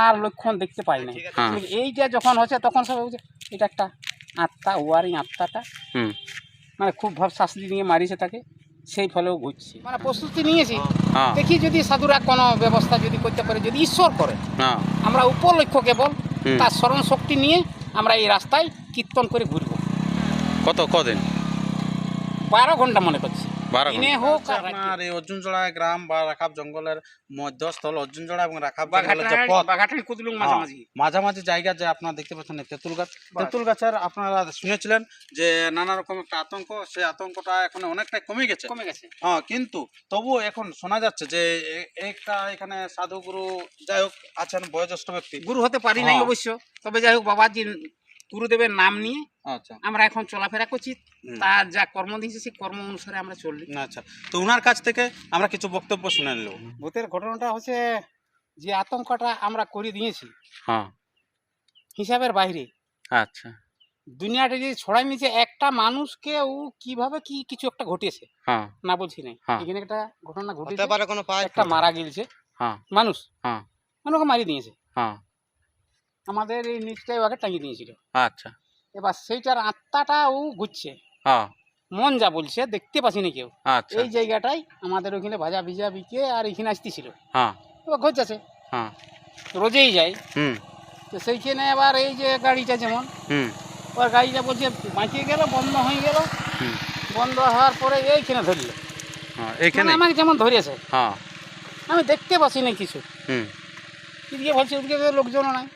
আর লক্ষণ দেখতে পাই না এইটা যখন হচ্ছে তখন সবাই এটা একটা আত্মা ওয়ারিং আত্মাটা। হুম। মানে খুব ভাব শাস্তি নিয়ে মারিছে তাকে সেই ফলেও ঘুরছে মানে প্রস্তুতি নিয়েছি। দেখি যদি সাধুরা কোনো ব্যবস্থা যদি করতে পারে যদি ঈশ্বর করে আমরা উপলক্ষ্য কেবল তার স্মরণ শক্তি নিয়ে আমরা এই রাস্তায় কীর্তন করে ঘুরবো। কত কদিন? বারো ঘণ্টা মনে করছি। বারো দিনে ঘণ্টা। হোক হচ্ছে আর রাতে। আপনার এই অর্জুনজোড়া গ্রাম বা রাখাব জঙ্গলের মধ্যস্থল অর্জুনজোড়া এবং রাখাব জঙ্গলের যে পথ বাঘাটারি কুদলুং মাঝামাঝি মাঝামাঝি জায়গা যে আপনারা দেখতে পাচ্ছেন তেঁতুল গাছ তেঁতুল গাছের আপনারা শুনেছিলেন যে নানা রকম একটা আতঙ্ক সেই আতঙ্কটা এখন অনেকটাই কমে গেছে কমে গেছে হ্যাঁ কিন্তু তবুও এখন শোনা যাচ্ছে যে একটা এখানে সাধুগুরু যাই হোক আছেন বয়োজ্যেষ্ঠ ব্যক্তি গুরু হতে পারি নাই। অবশ্য তবে যাই হোক বাবাজি গুরুদেবের নাম নিয়ে আচ্ছা। আমরা এখন চলাফেরা করছি। তার যা কর্ম দিয়েছে সেই কর্ম অনুসারে আমরা চললি। আচ্ছা। তো ওনার কাছ থেকে আমরা কিছু বক্তব্য শুনে নেব ভূতের ঘটনাটা হচ্ছে যে আতঙ্কটা আমরা করে দিয়েছি। হ্যাঁ। হিসাবের বাইরে। আচ্ছা। দুনিয়াটা যে ছড়াই নিয়েছে একটা মানুষকে ও কীভাবে কি কিছু একটা ঘটেছে? হ্যাঁ। না বলছি না হ্যাঁ। এখানে একটা ঘটনা ঘটেছে। পারে কোনো একটা মারা গেছে হ্যাঁ। মানুষ। হ্যাঁ। মানে মারি দিয়েছে। হ্যাঁ। আমাদের এই নিচটাই ওকে টাঙিয়ে দিয়েছিল আচ্ছা। এবার সেইটার আত্মাটা ও ঘুরছে হ্যাঁ। মন যা বলছে দেখতে পাচ্ছি না কেউ। আচ্ছা। এই জায়গাটাই আমাদের ওইখানে ভাজা ভিজা বিকে আর এখানে আসতেছিল। হ্যাঁ। এবার ঘর যাচ্ছে হ্যাঁ রোজেই যায়। হুম। তো সেইখানে এবার এই যে গাড়িটা যেমন হুম। ওর গাড়িটা বলছে বাঁচিয়ে গেল বন্ধ হয়ে গেল। বন্ধ হওয়ার পরে এইখানে ধরলো। হ্যাঁ মানে এইখানে আমাকে যেমন ধরেছে। হ্যাঁ। আমি দেখতে পাচ্ছি না কিছু। হুম। এদিকে ভাবছি ওদিকে লোকজনও নাই।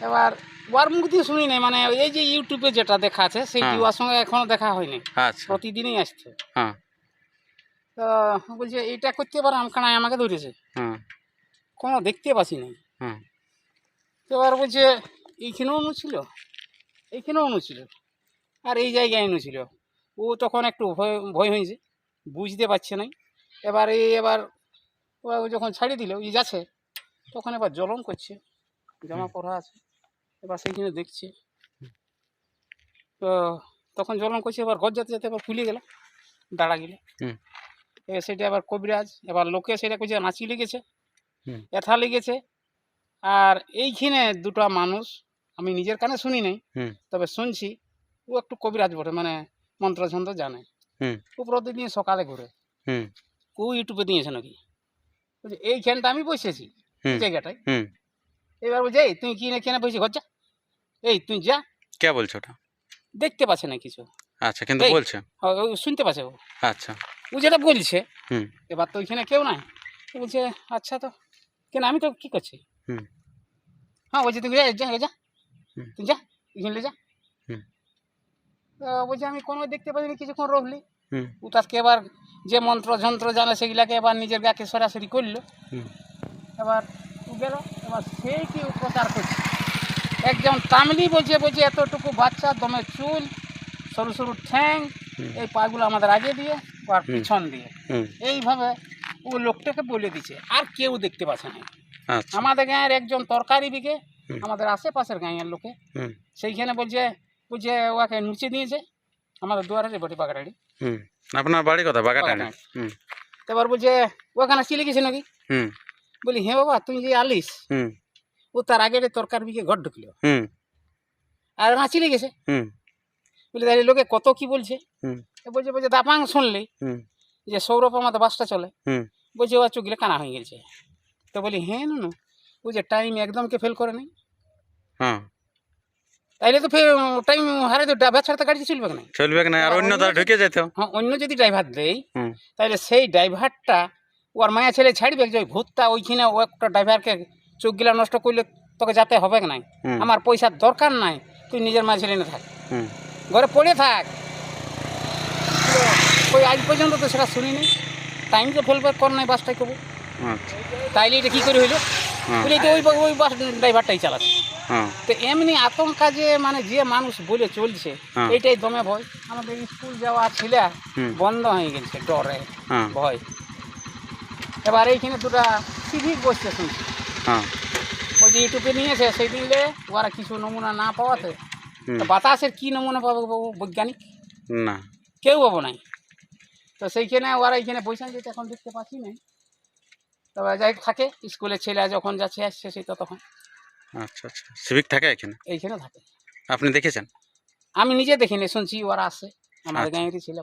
এবার ওর মুখ দিয়ে শুনি নাই মানে এই যে ইউটিউবে যেটা দেখা আছে সেই হ্যাঁ। ওর সঙ্গে এখনও দেখা হয়নি। আচ্ছা। প্রতিদিনই আসছে। হ্যাঁ। তো বলছে এইটা করতে পারে আমখানায় আমাকে ধরেছে। হুম। কোনো দেখতে পাচ্ছি না এবার বলছে এইখানেও অনু ছিল? এইখানেও অনু ছিল। আর এই জায়গায় অনু ছিল। ও তখন একটু ভয় ভয় হয়েছে বুঝতে পারছে না এবার এই এবার ও যখন ছাড়িয়ে দিল ই যাচ্ছে তখন এবার জ্বলন করছে। জামা পরা আছে। এবার সেইখানে দেখছি। তো তখন জ্বলন করছে এবার ঘর যেতে যেতে এবার খুলে গেল দাঁড়া গেল। এবার সেটা এবার কবিরাজ এবার লোকে সেটা করছে নাচি লেগেছে। এথা লেগেছে। আর এইখানে দুটা মানুষ আমি নিজের কানে শুনি নাই তবে শুনছি ও একটু কবিরাজ বটে মানে মন্ত্র ছন্ত্র জানে। হুম। ও প্রতিদিন সকালে ঘুরে। হুম। ও ইউটিউবে দিয়েছে নাকি? এইখানটা আমি বসেছি জায়গাটায়। হুম। এবার বলছে এই তুই কি না কেন বসে ঘর যা এই তুই যা। কে বলছো ওটা? দেখতে পাচ্ছে না কিছু। আচ্ছা কিন্তু এই। বলছে? ও ও শুনতে পাচ্ছে ও। আচ্ছা। ও যেটা বলছে হুম। এবার তো ওইখানে কেউ নাই। তো বলছে আচ্ছা তো কেন আমি তো কি করছি? হুম। হ্যাঁ বলছে তুমি যা যা যা। হুম। তুই যা এখানে যা। হুম। তো বলছে আমি কোনো দেখতে পাইনি কিছুক্ষণ রহলি হুম। ও তাকে এবার যে মন্ত্র যন্ত্র জানে সেগুলাকে এবার নিজের গাকে সরাসরি করল। হুম। এবার ও গেল এবার সেই কি উপচার করছে? একজন তামলি বলছে বলছে এতটুকু বাচ্চা দমে চুল সরু সরু ঠ্যাং এই পাগুলো আমাদের আগে দিয়ে আর। পিছন দিয়ে। এইভাবে ও লোকটাকে বলে দিচ্ছে আর কেউ দেখতে পাচ্ছে না। আচ্ছা। আমাদের গাঁয়ের একজন তরকারি বিকে আমাদের আশেপাশের গাঁয়ের লোকে হুম। সেইখানে বলছে বলছে ওকে নুচে দিয়েছে আমাদের দুয়ারে বটি পাকড়াড়ি হুম। আপনার বাড়ি কথা। হুম। এবার বলছে ওখানে চিলে গেছে নাকি? হুম। বলি হ্যাঁ বাবা তুই যে আলিস ও তার আগে তরকারি বিকে ঘর ঢুকলো। হুম। আর নাচিলে গেছে। বলি তাহলে লোকে কত কি বলছে? বলছে বলছে দাপাং শুনলি যে সৌরভ আমাদের বাসটা চলে? বলছে ও চোখগুলো কানা হয়ে গেছে। তো বলি হ্যাঁ না ও যে টাইম একদমকে ফেল করে নাই। হ্যাঁ। তাইলে তো ফের টাইম হারে তো ডাবা ছাড়া তো গাড়ি চলবে না? চলবে কি না? আর অন্য দ্বারা ঢুকে যেত। হ্যাঁ অন্য যদি ড্রাইভার দেয় তাহলে সেই ড্রাইভারটা ওর মায়া ছেলে ছাড়বে যে ভূতটা ওইখানে ও একটা ড্রাইভারকে চোখগুলা নষ্ট করলে তোকে যাতে হবে না আমার পয়সার দরকার নাই তুই নিজের মায়া ছেলে না থাক। ঘরে পড়ে থাক। ওই আজ পর্যন্ত তো সেটা শুনিনি। টাইম তো ফেলবে কর নাই বাসটাই কবু। আচ্ছা। তাইলে এটা কী করে হইল? বলে তো ওই ওই বাস ড্রাইভারটাই চালাচ্ছে তো এমনি আতঙ্কা যে মানে যে মানুষ বলে চলছে। এইটাই দমে ভয়। আমাদের স্কুল যাওয়া ছেলে বন্ধ হয়ে গেছে ডরে ভয়। এবার এইখানে দুটা সিভিক বসছে শুনছি হ্যাঁ। ওই যে ইউটিউবে নিয়েছে সেই দিনলে ওরা কিছু নমুনা না পাওয়াতে বাতাসের কি নমুনা পাবে বাবু বৈজ্ঞানিক? না। কেউ পাবো নাই। তো সেইখানে ওরা এইখানে বৈশাখ যেটা এখন দেখতে পাচ্ছি না তবে যাই থাকে। স্কুলে ছেলে যখন যাচ্ছে আসছে সেই তো তখন আচ্ছা আচ্ছা। সিভিক থাকে এখানে? এইখানে থাকে। আপনি দেখেছেন? আমি নিজে দেখিনি শুনছি ওরা আসে আমাদের আচ্ছা। গাঁয়েরই ছেলে।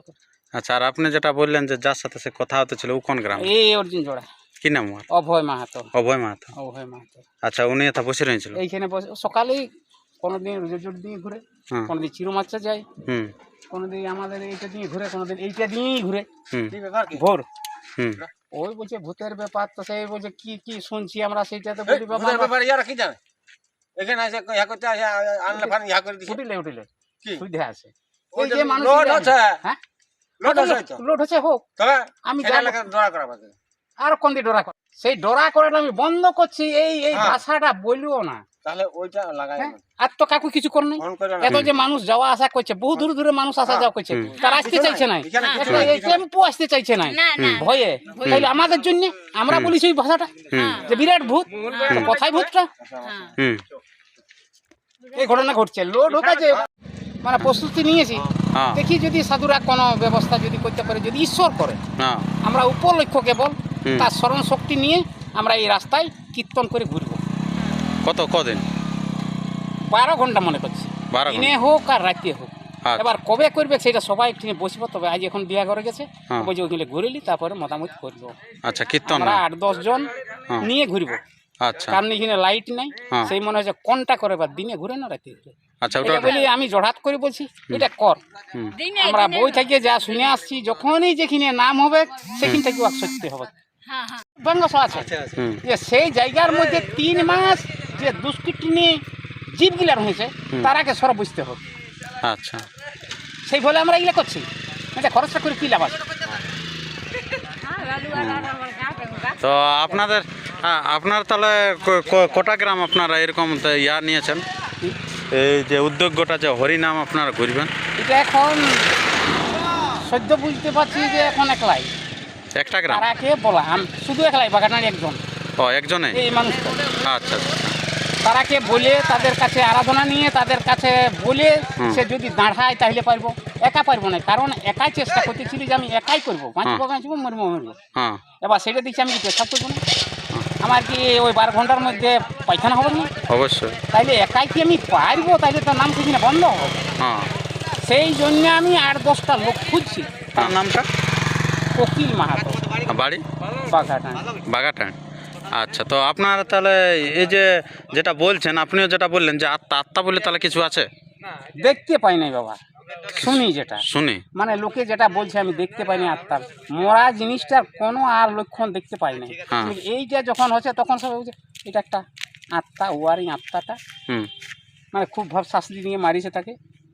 আচ্ছা আর আপনি যেটা বললেন যে যার সাথে সে কথা হতে ছিল ও কোন গ্রাম? এই অর্জুন জোড়া। কি নাম ওর? অভয় মাহাতো। অভয় মাহাতো। অভয় মাহাতো। আচ্ছা উনি এটা বসে রয়েছিল? এইখানে বসে সকালেই কোনোদিন রোজোর দিয়ে ঘুরে হ্যাঁ। কোনোদিন চিরুমাচ্চা যায় হুম। কোনোদিন আমাদের এইটা দিয়ে ঘুরে কোনোদিন এইটা দিয়েই ঘুরে। হুম। ভোর। হুম। ওই বলছে ভূতের ব্যাপার তো সেই বলছে কি কি শুনছি আমরা সেইটাতে বলি বাবা ভূতের ব্যাপারে ইয়ারা কি জানে? এখানে এসে ইয়া করতে আসে আনলে ফান ইয়া করে দিছে। উঠিলে উঠিলে। কি? সুবিধা আছে। ওই যে মানুষ লোড যায়- হ্যাঁ? লোড লোড হোক। তবে আমি করা আর কোন দিয়ে ডোরা করে? সেই ডোরা করাটা আমি বন্ধ করছি এই এই হ্যাঁ। ভাষাটা বলিও না। তাহলে ওইটা লাগাই হ্যাঁ? আর তো কাকু কিছু কর নাই ফোন করে এত যে মানুষ যাওয়া আসা করছে বহু দূর দূরে মানুষ আসা যাওয়া করছে তারা আসতে চাইছে না। টেম্পু আসতে চাইছে না ভয়ে। তাইলে আমাদের জন্য আমরা। বলিছি ওই ভাষাটা। যে বিরাট ভূত। তো কোথায় ভূতটা। হ্যাঁ এই ঘটনা ঘটছে। লোড ঢোকাছে মানে প্রস্তুতি নিয়েছি। দেখি যদি সাধুরা কোনো ব্যবস্থা যদি করতে পারে যদি ঈশ্বর করে আমরা উপলক্ষ্য কেবল তার স্মরণ শক্তি নিয়ে আমরা এই রাস্তায় কীর্তন করে ঘুরবো। কত কদিন? বারো ঘণ্টা মনে করছি। দিনে হোক আর রাতে হোক। আচ্ছা। এবার কবে করবে সেটা সবাই একটু বসবো তবে আজ এখন বিয়া করে গেছে। বলছে ওইখানে ঘুরেলি তারপরে মতামত করব। আচ্ছা কীর্তন আমরা না? আট দশ জন। নিয়ে ঘুরবো। আচ্ছা। কারণ এখানে লাইট নাই। সেই মনে হচ্ছে কোনটা করে বা দিনে ঘুরে না রাতে ঘুরে? আচ্ছা ওটা বলি আমি জড়াত করে বলছি এটা কর। হুম। আমরা বই থেকে যা শুনে আসছি যখনই যেখানে নাম হবে সেখান থেকে সত্যি হবে। হ্যাঁ হ্যাঁ। আছে। যে সেই জায়গার মধ্যে তিন মাস যে দুষ্কৃতিনি জীবগুলা রয়েছে। তারাকে সর বুঝতে হবে। আচ্ছা। সেই বলে আমরা এগুলো করছি। এটা খরচটা করে কি লাভ আছে? তো আপনাদের হ্যাঁ, আপনার তাহলে কটা গ্রাম আপনারা এরকম তো ইয়া নিয়েছেন? এই যে উদ্যোগটা যে হরিনাম আপনারা করবেন এটা এখন সদ্য বুঝতে পারছি যে এখন একলাই। একটা গ্রাম? তারাকে বলা আম- শুধু একলাই বাগানার একজন। ও একজনে? এই মানুষটা আচ্ছা আচ্ছা। তারাকে বলে তাদের কাছে আরাধনা নিয়ে তাদের কাছে বলে সে যদি দাঁড়ায় তাহলে পারব। একা পারব না কারণ একাই চেষ্টা করতেছিলি যে আমি একাই করব। বাঁচবো বাঁচবো মরবো মরবো। এবার সেটা দিচ্ছি আমি কি পেশাব করব না? আমার কি ওই বারো ঘণ্টার মধ্যে পায়খানা হবে না অবশ্যই। তাইলে একাই কি আমি পারব? তাইলে তো নাম খুঁজি না বন্ধ হবে? হ্যাঁ। সেই জন্য আমি আট দশটা লোক খুঁজছি। তার নামটা? কোকিল মাহাতো। বাড়ি? বাঘাটা বাগাটান আচ্ছা তো আপনারা তাহলে এই যে যেটা বলছেন আপনিও যেটা বললেন যে আত্মা আত্মা বলে তাহলে কিছু আছে? দেখতে পাই নাই বাবা। শুনি যেটা। শুনি। মানে লোকে যেটা বলছে আমি দেখতে পাইনি আত্মার মরা জিনিসটার কোনো আর লক্ষণ দেখতে পাই নাই। হ্যাঁ। এইটা যখন হচ্ছে তখন সব বলছে এটা একটা আত্মা ওয়ারিং আত্মাটা। মানে খুব ভাব শাস্তি নিয়ে মারিছে তাকে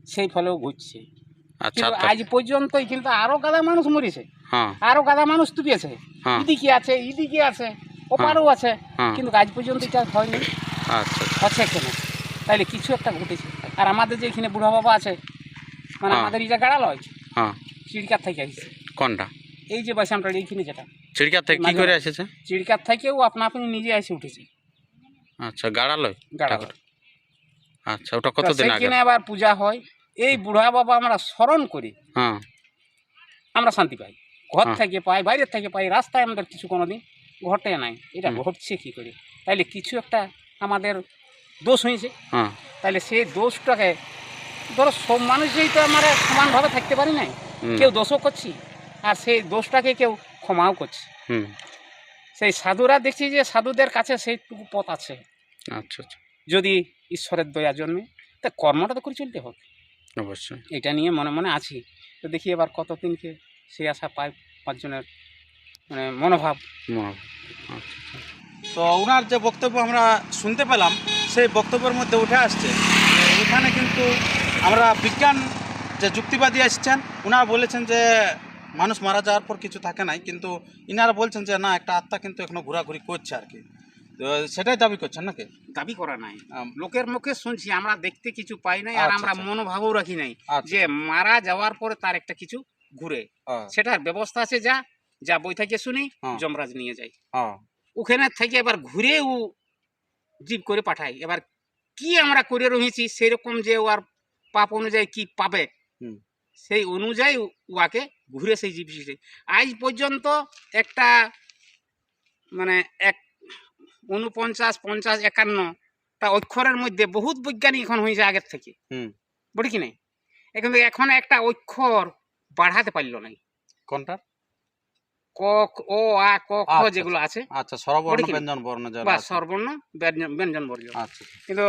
সেই ফলেও ঘুরছে আচ্ছা আত্মা আজ পর্যন্ত কিন্তু আরও গাদা মানুষ মরেছে। হ্যাঁ। আরও গাদা মানুষ তুপিয়েছে হ্যাঁ। ইদিকে আছে ইদিকে আছে ওপারও আছে। কিন্তু আজ পর্যন্ত এটা হয়নি। আচ্ছা হচ্ছে কেন তাইলে কিছু একটা ঘটেছে। আর আমাদের যে এখানে বুড়া বাবা আছে মানে হ্যাঁ। আমাদের এটা গাড়া লয় হ্যাঁ। চিড়কার থেকে আসছে কোনটা? এই যে এইখানে যেটা থেকে কি করে এসেছে? চিড়কার থেকেও আপনা আপনি নিজে এসে উঠেছে। আচ্ছা গাড়ালয় আচ্ছা ওটা কতদিন আগে? আবার পূজা হয়। এই বুড়া বাবা আমরা স্মরণ করি। হ্যাঁ। আমরা শান্তি পাই। ঘর হ্যাঁ। থেকে পাই বাইরের থেকে পাই রাস্তায় আমাদের কিছু কোনোদিন ঘটে নাই। এটা ঘটছে কি করে? তাইলে কিছু একটা আমাদের দোষ হয়েছে। হ্যাঁ। তাইলে সেই দোষটাকে ধরো সব মানুষই তো আমরা সমানভাবে থাকতে পারি নাই। কেউ দোষও করছি আর সেই দোষটাকে কেউ ক্ষমাও করছে। হুম। সেই সাধুরা দেখছি যে সাধুদের কাছে সেইটুকু পথ আছে। আচ্ছা আচ্ছা। যদি ঈশ্বরের দয়া জন্মে তা কর্মটা তো করে চলতে হবে। অবশ্যই। এটা নিয়ে মনে মনে আছি। তো দেখি এবার কতদিনকে সেই আশা পাই পাঁচজনের মানে মনোভাব। মহা- আচ্ছা তো ওনার যে বক্তব্য আমরা শুনতে পেলাম সেই বক্তব্যের মধ্যে উঠে আসছে এখানে কিন্তু আমরা বিজ্ঞান যে যুক্তিবাদী আসছেন ওনারা বলেছেন যে মানুষ মারা যাওয়ার পর কিছু থাকে নাই কিন্তু ইনারা বলছেন যে না একটা আত্মা কিন্তু এখনও ঘোরাঘুরি করছে আর কি। সেটাই দাবি করছেন নাকি? দাবি করা নাই। লোকের মুখে শুনছি আমরা দেখতে কিছু পাই নাই আর আচ্ছা, আমরা আচ্ছা। মনোভাবও রাখি নাই আচ্ছা। যে মারা যাওয়ার পরে তার একটা কিছু ঘুরে। সেটার ব্যবস্থা আছে যা যা বই থেকে শুনি। যমরাজ নিয়ে যাই। ওখানে থেকে এবার ঘুরে ও জীব করে পাঠাই। এবার কি আমরা করে রয়েছি সেরকম যে ওর পাপ অনুযায়ী কি পাবে? সেই অনুযায়ী উহাকে ঘুরে সেই জীব সৃষ্টি। আজ পর্যন্ত একটা মানে এক উনপঞ্চাশ পঞ্চাশ একান্নটা অক্ষরের মধ্যে বহুত বৈজ্ঞানিক এখন হয়েছে আগের থেকে। হুম। বলি কি নাই? এখন এখন একটা অক্ষর বাড়াতে পারল নাই। কোনটা? ক ও আ ক খ আচ্ছা, যেগুলো আছে। আচ্ছা স্বরবর্ণ পড়ি কি? ব্যঞ্জন বর্ণ বা সর্বর্ণ ব্যঞ্জন- ব্যঞ্জন বর্ণ আচ্ছা। কিন্তু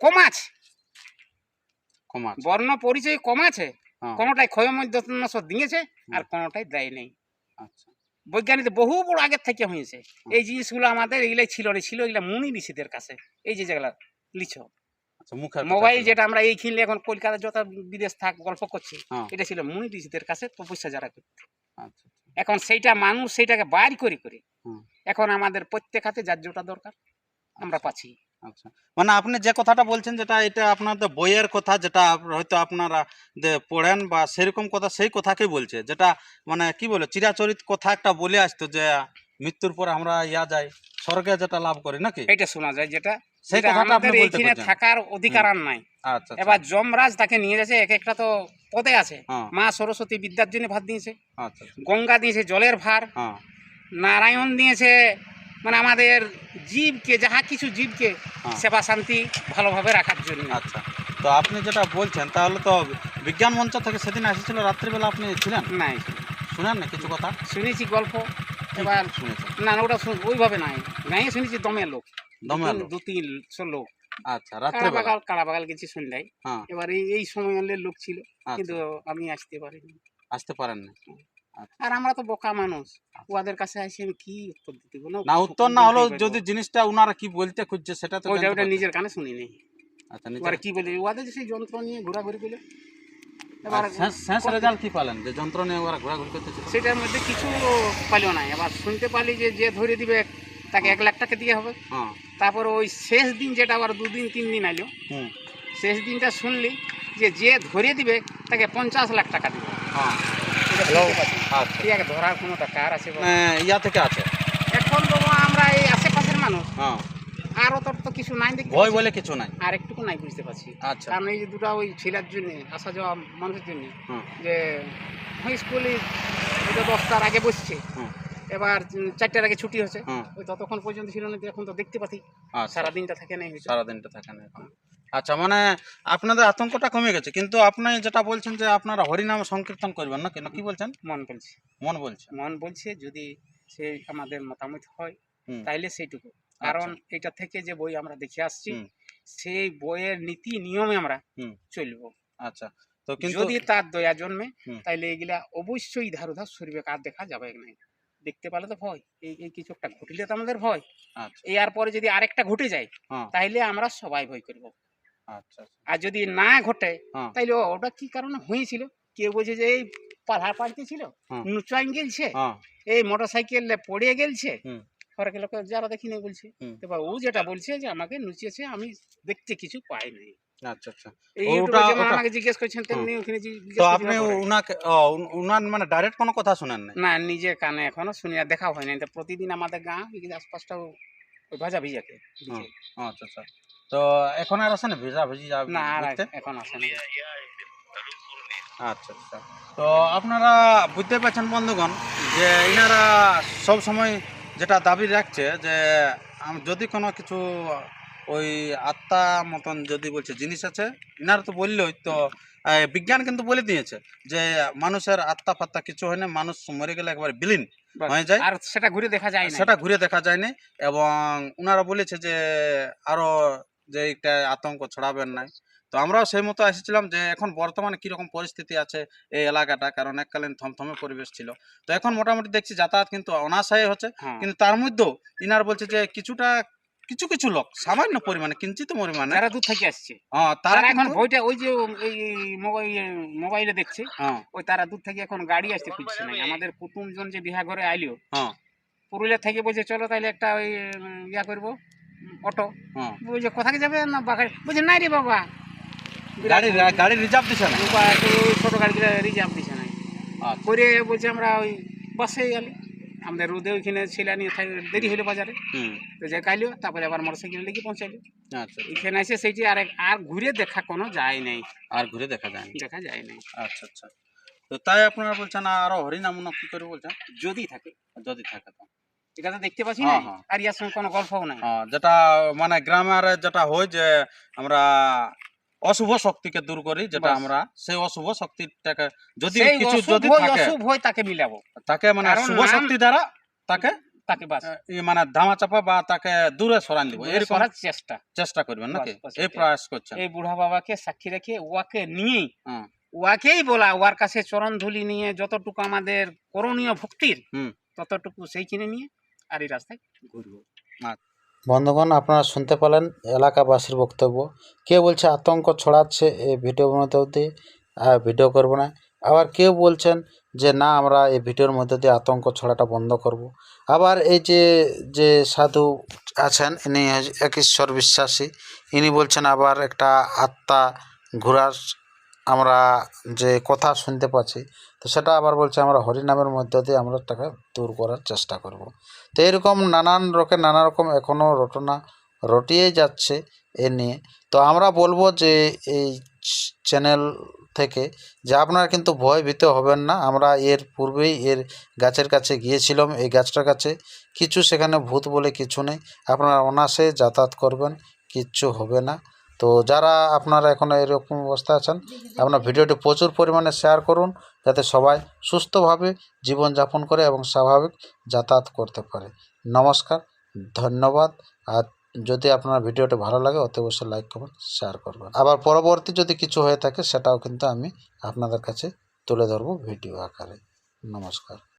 কম আছে কম আছে। বর্ণ পরিচয় কম আছে হ্যাঁ, কোনোটাই ক্ষয় মধ্য দিয়েছে আর কোনোটাই দেয় নেই। আচ্ছা। বৈজ্ঞানিক বহু বড় আগের থেকে হয়েছে। এই জিনিসগুলো আমাদের এগুলাই ছিল না ছিল এগুলা মুনি ঋষিদের কাছে। এই যে যেগুলা লিছ আচ্ছা মোবাইল যেটা আমরা এই কিনলে এখন কলকাতা যত বিদেশ থাক গল্প করছি হ্যাঁ, এটা ছিল মুনি ঋষিদের কাছে তপস্যা যারা করত। আচ্ছা এখন সেইটা মানুষ সেইটাকে বাইর করে করে। এখন আমাদের প্রত্যেক হাতে যার যেটা দরকার আমরা পাচ্ছি। আচ্ছা। মানে আপনি যে কথাটা বলছেন যেটা এটা আপনাদের বইয়ের কথা যেটা হয়তো আপনারা পড়েন বা সেরকম কথা সেই কথাকেই বলছে। যেটা মানে কি বলে চিরাচরিত কথা একটা বলে আসতো যে মৃত্যুর পর আমরা ইয়া যাই স্বর্গে যেটা লাভ করি নাকি? এটা শোনা যায় যেটা। সেই কথাটা আপনি বলতে এইখানে থাকার অধিকার আর নাই। আচ্ছা আচ্ছা, এবার যমরাজ তাকে নিয়ে যাচ্ছে এক একটা তো পদে আছে। হ্যাঁ। মা সরস্বতী বিদ্যার জন্য ভাত দিয়েছে আচ্ছা আচ্ছা, গঙ্গা দিয়েছে জলের ভার। হ্যাঁ। নারায়ণ দিয়েছে মানে আমাদের জীবকে যাহা কিছু জীবকে হ্যাঁ। সেবা শান্তি ভালোভাবে রাখার জন্য। আচ্ছা তো আপনি যেটা বলছেন তাহলে তো বিজ্ঞান মঞ্চ থেকে সেদিন এসেছিল রাত্রিবেলা আপনি ছিলেন? নাই। শুনেন না কিছু কথা? শুনেছি গল্প এবার শুনেছেন? না না, ওটা ওইভাবে নাই। নাই শুনেছি দমে লোক। দমে দু- লোক। দু তিনশো লোক। আচ্ছা রাত্রিবেলা? কাড়াবাগাল গেছি সন্ধ্যায়। হ্যাঁ। এবার এই এই সময় লোক ছিল কিন্তু আচ্ছা আমি আসতে পারিনি। আসতে পারেন না আর আমরা তো বোকা মানুষ। ওদের কাছে আসি আমি কি উত্তর দিতে বলো? না উত্তর না হলেও যদি জিনিসটা ওনারা কি বলতে খুঁজছে সেটা তো ওইটা ওটা নিজের কানে শুনি নেই। আচ্ছা কি বলে? ওদের সেই যন্ত্র নিয়ে ঘোরাঘুরি করলে? এবার আর শেষ শেষ রেজাল্ট কি পালেন? যে যন্ত্র নিয়ে ওরা ঘোরাঘুরি সেটার মধ্যে কিছু পালিও না এবার শুনতে পারলি যে যে ধরে দিবে তাকে এক লাখ টাকা দিয়ে হবে। হ্যাঁ তারপর ওই শেষ দিন যেটা আবার দুদিন তিন দিন আইলো শেষ দিনটা শুনলি যে যে ধরে দিবে তাকে পঞ্চাশ লাখ টাকা দিবে। হ্যাঁ আচ্ছা। ধরার ক্ষমতা কার আছে ইয়া থেকে আছে। এখন আমরা এই আশেপাশের মানুষ। হ্যাঁ। আর অত তো কিছু নাই দেখতে ভয় বলে কিছু নাই। আর একটুকু নাই বুঝতে পারছি। আচ্ছা। কারণ এই যে দুটা ওই ছেলের জন্য আসা যাওয়া মানুষের জন্য যে স্কুলে তো দশটার আগে বসছে। হুম। এবার চারটার আগে ছুটি হচ্ছে হুম। ওই ততক্ষণ পর্যন্ত ছিল না এখন তো দেখতে পাচ্ছি। আচ্ছা। সারাদিনটা থাকে না হয়েছে সারাদিনটা থাকে না এখন। আচ্ছা মানে আপনাদের আতঙ্কটা কমে গেছে কিন্তু আপনি যেটা বলছেন যে আপনারা হরিনাম সংকীর্তন করবেন না কেন? কি বলছেন? মন বলছে। মন বলছে। মন বলছে যদি সে আমাদের মতামত হয় তাইলে সেইটুকু। কারণ এটা থেকে যে বই আমরা দেখে আসছি সেই বইয়ের নীতি নিয়মে আমরা। চলবো। আচ্ছা তো কিন্তু যদি তার দয়া জন্মে তাইলে এগুলা অবশ্যই ধার উধার সরবে কার দেখা যাবে না দেখতে পারলে তো ভয় এই এই কিছু একটা ঘটিলে তো আমাদের ভয়। আচ্ছা। এই আর পরে যদি আরেকটা ঘটে যায় হ্যাঁ। তাইলে আমরা সবাই ভয় করব। আচ্ছা আর যদি না ঘটে হ্যাঁ। তাইলে ওটা কি কারণে হয়েছিল? কেউ বলছে যে এই পাহাড় পাড়তে ছিল হুম। নুচাইন গেলছে হ্যাঁ। এই মোটর সাইকেল পড়ে গেলছে। পরে লোক যারা দেখি না বলছে এবার ও যেটা বলছে যে আমাকে নুচিয়েছে আমি দেখতে কিছু পাই নাই। আচ্ছা আচ্ছা। ওটা- আমাকে জিজ্ঞেস করছেন তেমনি ওখানে তো আপনি উনাকে উনার মানে ডাইরেক্ট কোনো কথা শুনেন না না নিজের কানে এখনও শুনি আর দেখা হয়নি তো প্রতিদিন আমাদের গাঁ এদিকে আশপাশটাও ওই ভাজা ভিজাকে ভিজে। আচ্ছা আচ্ছা। তো এখন আর আসে না ভিজা ভিজি না? এখন আসে না আচ্ছা আচ্ছা। তো আপনারা বুঝতে পারছেন বন্ধুগণ যে এনারা সব সময় যেটা দাবি রাখছে যে যদি কোনো কিছু ওই আত্মা মতন যদি বলছে জিনিস আছে এনারা তো বললোই তো বিজ্ঞান কিন্তু বলে দিয়েছে যে মানুষের আত্মা ফাত্তা কিছু হয় না মানুষ মরে গেলে একবার বিলীন হয়ে যায়। আর সেটা ঘুরে দেখা যায় না সেটা ঘুরে দেখা যায়নি এবং ওনারা বলেছে যে আরও যে একটা আতঙ্ক ছড়াবেন নাই। তো আমরাও সেই মতো এসেছিলাম যে এখন বর্তমানে কীরকম পরিস্থিতি আছে এই এলাকাটা কারণ এককালীন থমথমে পরিবেশ ছিল। তো এখন মোটামুটি দেখছি যাতায়াত কিন্তু অনাশায় হচ্ছে। হ্যাঁ। কিন্তু তার মধ্যেও ইনার বলছে যে কিছুটা কিছু কিছু লোক সামান্য পরিমাণে কিঞ্চিত পরিমাণে যারা দূর থেকে আসছে। হ্যাঁ তারা তারা এখন বইটা ওই যে এই মোবাইল দেখছে। হ্যাঁ। ওই তারা দূর থেকে এখন গাড়ি আসতে খুঁজছে না আমাদের কুটুমজন যে বিহা ঘরে আইলিও হ্যাঁ। পুরুলিয়া থেকে বলছে চলো তাহলে একটা ওই ইয়া করব। অটো। হ্যাঁ। বলছে কোথাকে যাবে না বাগাড়ি বলছে নাই রে বাবা। গাড়ি গাড়ি রিজার্ভ দিছে না? ছোট গাড়িগুলো রিজার্ভ দিছে না। আচ্ছা। করে বলছে আমরা ওই বাসে গেলি। আমাদের রোদে ওইখানে ছেলে নিয়ে থাকি দেরি হলো বাজারে। তো যে কাইলিও তারপরে আবার মোটর সাইকেল লেগে পৌঁছাইলো। আচ্ছা। এখানে এসে সেইটি আর আর ঘুরে দেখা কোনো যায় নাই। আর ঘুরে দেখা যায় দেখা যায় নাই। আচ্ছা আচ্ছা। তো তাই আপনারা বলছেন আরও হরিনাম কি করে বলছেন? যদি থাকে। যদি থাকে তো। এটা তো দেখতে পাচ্ছি না হ্যাঁ, হ্যাঁ। আর ইয়ার সঙ্গে কোনো গল্পও নাই। হ্যাঁ, যেটা মানে গ্রামের যেটা হয় যে আমরা অশুভ শক্তিকে দূর করি যেটা আমরা সেই অশুভ শক্তিটাকে যদি কিছু যদি থাকে অশুভ হয় তাকে মিলাবো। তাকে মানে শুভ শক্তি দ্বারা তাকে তাকে বাস। মানে ধামা চাপা বা তাকে দূরে সরান দিব এরকম চেষ্টা। চেষ্টা করবেন নাকি? এই প্রয়াস করছেন। এই বুড়া বাবাকে সাক্ষী রেখে ওয়াকে নিয়ে। ওয়াকেই বলা ওয়ার কাছে চরণ ধুলি নিয়ে যতটুকু আমাদের করণীয় ভক্তির। ততটুকু সেই কিনে নিয়ে আর এই রাস্তায় ঘুরবো। বন্ধুগণ, আপনারা শুনতে পেলেন এলাকাবাসীর বক্তব্য। কে বলছে আতঙ্ক ছড়াচ্ছে এই ভিডিওর মধ্যে দিয়ে ভিডিও করব না। আবার কেউ বলছেন যে না, আমরা এই ভিডিওর মধ্যে দিয়ে আতঙ্ক ছড়াটা বন্ধ করব। আবার এই যে যে সাধু আছেন, ইনি এক ঈশ্বর বিশ্বাসী। ইনি বলছেন আবার একটা আত্মা ঘোরার আমরা যে কথা শুনতে পাচ্ছি, তো সেটা আবার বলছে আমরা হরিনামের মধ্য দিয়ে আমরা তাকে দূর করার চেষ্টা করব। তো এরকম নানান রকম নানা রকম এখনও রটনা রটিয়েই যাচ্ছে এ নিয়ে। তো আমরা বলব যে এই চ্যানেল থেকে যে আপনারা কিন্তু ভয় ভীত হবেন না, আমরা এর পূর্বেই এর গাছের কাছে গিয়েছিলাম, এই গাছটার কাছে। কিছু সেখানে ভূত বলে কিছু নেই, আপনারা অনাসে যাতায়াত করবেন, কিচ্ছু হবে না। তো যারা আপনারা এখন এরকম অবস্থা আছেন, আপনার ভিডিওটি প্রচুর পরিমাণে শেয়ার করুন, যাতে সবাই সুস্থভাবে জীবনযাপন করে এবং স্বাভাবিক যাতায়াত করতে পারে। নমস্কার, ধন্যবাদ। আর যদি আপনার ভিডিওটি ভালো লাগে, অতি অবশ্যই লাইক করবেন শেয়ার করবেন। আবার পরবর্তী যদি কিছু হয়ে থাকে, সেটাও কিন্তু আমি আপনাদের কাছে তুলে ধরবো ভিডিও আকারে। নমস্কার।